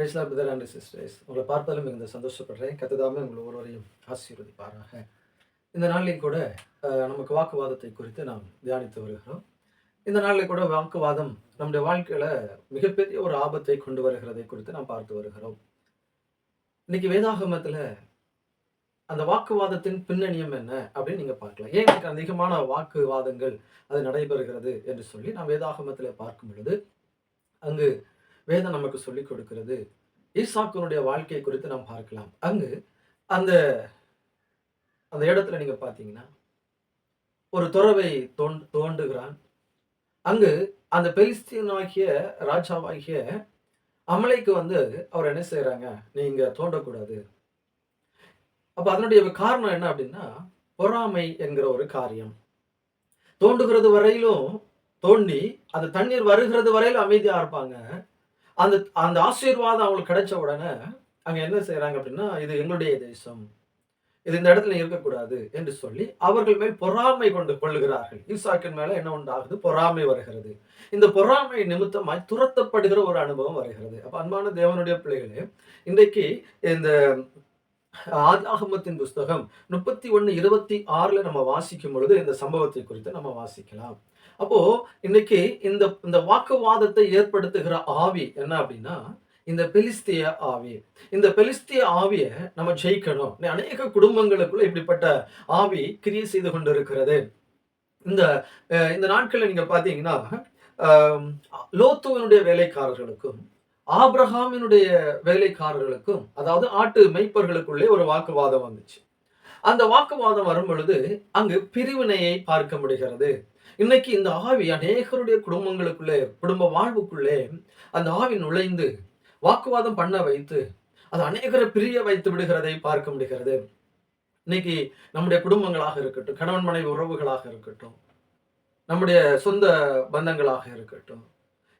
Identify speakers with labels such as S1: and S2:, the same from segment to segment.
S1: பேசலாம் brother and sisters உங்களை பார்ப்பதிலும் மிகுந்த சந்தோஷப்படுறேன். கத்ததாமே உங்களை ஒருவரையும் ஆசீர்வதிப்பாராக. இந்த நாளிலையும் கூட நமக்கு வாக்குவாதத்தை குறித்து நாம் தியானித்து வருகிறோம். இந்த நாளில் கூட வாக்குவாதம் நம்முடைய வாழ்க்கையில் மிகப்பெரிய ஒரு ஆபத்தை கொண்டு வருகிறதை குறித்து நாம் பார்த்து வருகிறோம். இன்னைக்கு வேதாகமத்தில் அந்த வாக்குவாதத்தின் பின்னணியம் என்ன அப்படின்னு நீங்கள் பார்க்கலாம். ஏன் எனக்கு அதிகமான வாக்குவாதங்கள் அது நடைபெறுகிறது என்று சொல்லி நாம் வேதாகமத்தில் பார்க்கும் பொழுது அங்கு வேதம் நமக்கு சொல்லிக் கொடுக்கிறது. ஈசாக்குனுடைய வாழ்க்கை குறித்து நாம் பார்க்கலாம். அங்கு அந்த அந்த இடத்துல நீங்க பார்த்தீங்கன்னா ஒரு துறவை தோன் தோண்டுகிறான் அங்கு அந்த பெலிஸ்தீனாகிய ராஜாவாகிய அமலைக்கு வந்து அவர் என்ன செய்யறாங்க நீங்க தோண்டக்கூடாது அப்ப அதனுடைய காரணம் என்ன அப்படின்னா பொறாமை என்கிற ஒரு காரியம். தோண்டுகிறது வரையிலும் தோண்டி அந்த தண்ணீர் வருகிறது வரையிலும் அமைதியா இருப்பாங்க. அந்த அந்த ஆசீர்வாதம் அவங்களுக்கு கிடைச்ச உடனே அங்கே என்ன செய்கிறாங்க அப்படின்னா இது எங்களுடைய தேசம். இது இந்த இடத்துல இருக்கக்கூடாது என்று சொல்லி அவர்கள் மேல் பொறாமை கொண்டு கொள்ளுகிறார்கள். ஈசாக்கின் மேல என்ன உண்டாகுது? பொறாமை வருகிறது. இந்த பொறாமை நிமித்தமாய் துரத்தப்படுகிற ஒரு அனுபவம் வருகிறது. அப்ப அன்பான தேவனுடைய பிள்ளைகளே இன்றைக்கு இந்த ஆதியாகமத்தின் புஸ்தகம் முப்பத்தி ஒண்ணு இருபத்தி ஆறுல நம்ம வாசிக்கும் பொழுது இந்த சம்பவத்தை குறித்து நம்ம வாசிக்கலாம். அப்போ இன்னைக்கு இந்த இந்த வாக்குவாதத்தை ஏற்படுத்துகிற ஆவி என்ன அப்படின்னா இந்த பெலிஸ்திய ஆவி. இந்த பெலிஸ்திய ஆவியை நம்ம ஜெயிக்கணும். அநேக குடும்பங்களுக்குள்ள இப்படிப்பட்ட ஆவி கிரியை செய்து கொண்டிருக்கிறது. இந்த இந்த நாட்களில் நீங்க பாத்தீங்கன்னா லோத்துவனுடைய வேலைக்காரர்களுக்கும் ஆப்ரஹாமினுடைய வேலைக்காரர்களுக்கும் அதாவது ஆட்டு மெய்ப்பர்களுக்குள்ளே ஒரு வாக்குவாதம் வந்துச்சு. அந்த வாக்குவாதம் வரும் பொழுது அங்கு பிரிவினையை பார்க்க முடிகிறது. இன்னைக்கு இந்த ஆவி அநேகருடைய குடும்பங்களுக்குள்ளே குடும்ப வாழ்வுக்குள்ளே அந்த ஆவி நுழைந்து வாக்குவாதம் பண்ண வைத்து அது அநேகரை பிரிய வைத்து விடுகிறதை பார்க்க முடிகிறது. இன்னைக்கு நம்முடைய குடும்பங்களாக இருக்கட்டும் கணவன் மனைவி உறவுகளாக இருக்கட்டும் நம்முடைய சொந்த பந்தங்களாக இருக்கட்டும்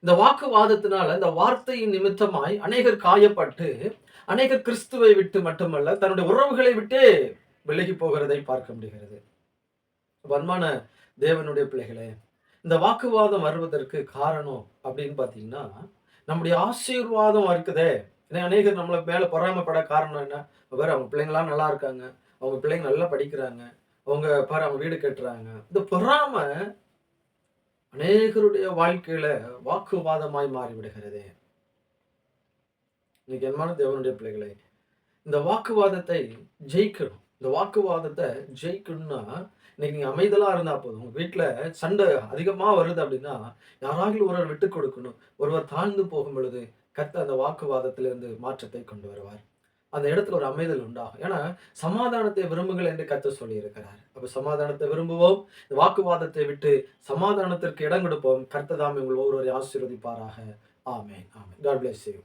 S1: இந்த வாக்குவாதத்தினால இந்த வார்த்தையின் நிமித்தமாய் அநேகர் காயப்பட்டு அநேகர் கிறிஸ்துவை விட்டு மட்டுமல்ல தன்னுடைய உறவுகளை விட்டே விலகி போகிறதை பார்க்க முடிகிறது. வன்மான தேவனுடைய பிள்ளைகளே இந்த வாக்குவாதம் வருவதற்கு காரணம் அப்படின்னு பார்த்தீங்கன்னா நம்முடைய ஆசீர்வாதம் இருக்குதே. ஏன்னா அநேகர் நம்மளை மேலே பொறாமைப்பட காரணம் என்ன? வேறு அவங்க பிள்ளைங்களாம் நல்லா இருக்காங்க. அவங்க பிள்ளைங்க நல்லா படிக்கிறாங்க. அவங்க பாரு அவங்க வீடு கட்டுறாங்க. இந்த பொறாமை அநேகருடைய வாழ்க்கையில வாக்குவாதமாய் மாறிவிடுகிறது. இன்னைக்கு என்மான தேவனுடைய பிள்ளைகளே இந்த வாக்குவாதத்தை ஜெயிக்கணும். இந்த வாக்குவாதத்தை ஜெயிக்கணும்னா இன்னைக்கு நீங்க அமைதலா இருந்தா போதும். உங்க வீட்டுல சண்டை அதிகமா வருது அப்படின்னா யாராவது ஒருவர் விட்டு கொடுக்கணும். ஒருவர் தாழ்ந்து போகும் பொழுது கத்த அந்த வாக்குவாதத்திலிருந்து மாற்றத்தை கொண்டு வருவார். அந்த இடத்துல ஒரு அமைதல் உண்டாகும். ஏன்னா சமாதானத்தை விரும்புங்கள் என்று கத்த சொல்லியிருக்கிறார். அப்போ சமாதானத்தை விரும்புவோம் இந்த வாக்குவாதத்தை விட்டு சமாதானத்திற்கு இடம் கொடுப்போம். கர்த்ததாமே உங்கள் ஒருவரை ஆசீர்வதிப்பாராக. ஆமேன் ஆமேன். God bless you